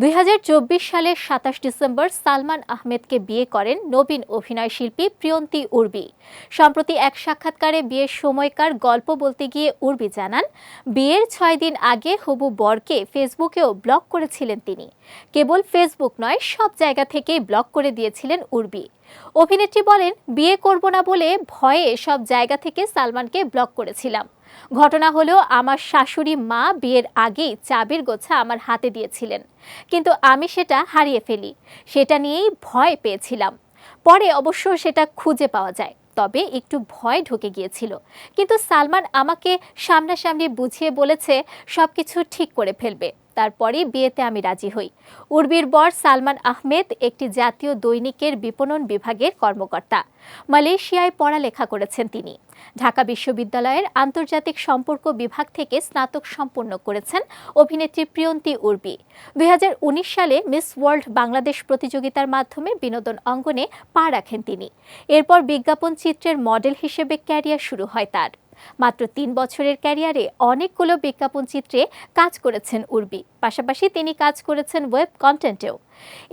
দুই হাজার চব্বিশ সালের সাতাশ ডিসেম্বর সালমান আহমেদকে বিয়ে করেন নবীন অভিনয় শিল্পী প্রিয়ন্তী উর্বি। সম্প্রতি এক সাক্ষাৎকারে বিয়ের সময়কার গল্প বলতে গিয়ে উর্বি জানান, বিয়ের ছয় দিন আগে হবু বরকে ফেসবুকেও ব্লক করেছিলেন তিনি। কেবল ফেসবুক নয়, সব জায়গা থেকেই ব্লক করে দিয়েছিলেন উর্বি। অভিনেত্রী বলেন, বিয়ে করব না বলে ভয়ে সব জায়গা থেকে সালমানকে ব্লক করেছিলাম। ঘটনা হলো, আমার শাশুড়ি মা বিয়ের আগেই চাবির গোছা আমার হাতে দিয়েছিলেন। কিন্তু আমি সেটা হারিয়ে ফেলি। সেটা নিয়েই ভয় পেয়েছিলাম। পরে অবশ্য সেটা খুঁজে পাওয়া যায়। তবে একটু ভয় ঢুকে গিয়েছিল। কিন্তু সালমান আমাকে সামনাসামনি বুঝিয়ে বলেছে, সবকিছু ঠিক করে ফেলবে। তারপরে বিয়েতে আমি রাজি হই। উর্বির বর সালমান আহমেদ একটি জাতীয় দৈনিকের বিপণন বিভাগের কর্মকর্তা। মালয়েশিয়ায় পড়ালেখা করেছেন তিনি। ঢাকা বিশ্ববিদ্যালয়ের আন্তর্জাতিক সম্পর্ক বিভাগ থেকে স্নাতক সম্পন্ন করেছেন অভিনেত্রী প্রিয়ন্তী উর্বি। দুই হাজার উনিশ সালে মিস ওয়ার্ল্ড বাংলাদেশ প্রতিযোগিতার মাধ্যমে বিনোদন অঙ্গনে পা রাখেন তিনি। এরপর বিজ্ঞাপন চিত্রের মডেল হিসেবে ক্যারিয়ার শুরু হয় তার। মাত্র তিন বছরের ক্যারিয়ারে অনেকগুলো বিজ্ঞাপন চিত্রে কাজ করেছেন উর্বি। পাশাপাশি তিনি কাজ করেছেন ওয়েব কন্টেন্টেও।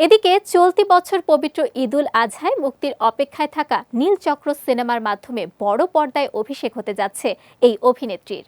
এদিকে চলতি বছর পবিত্র ঈদুল আজহায় মুক্তির অপেক্ষায় থাকা নীলচক্র সিনেমার মাধ্যমে বড় পর্দায় অভিষেক হতে যাচ্ছে এই অভিনেত্রীর।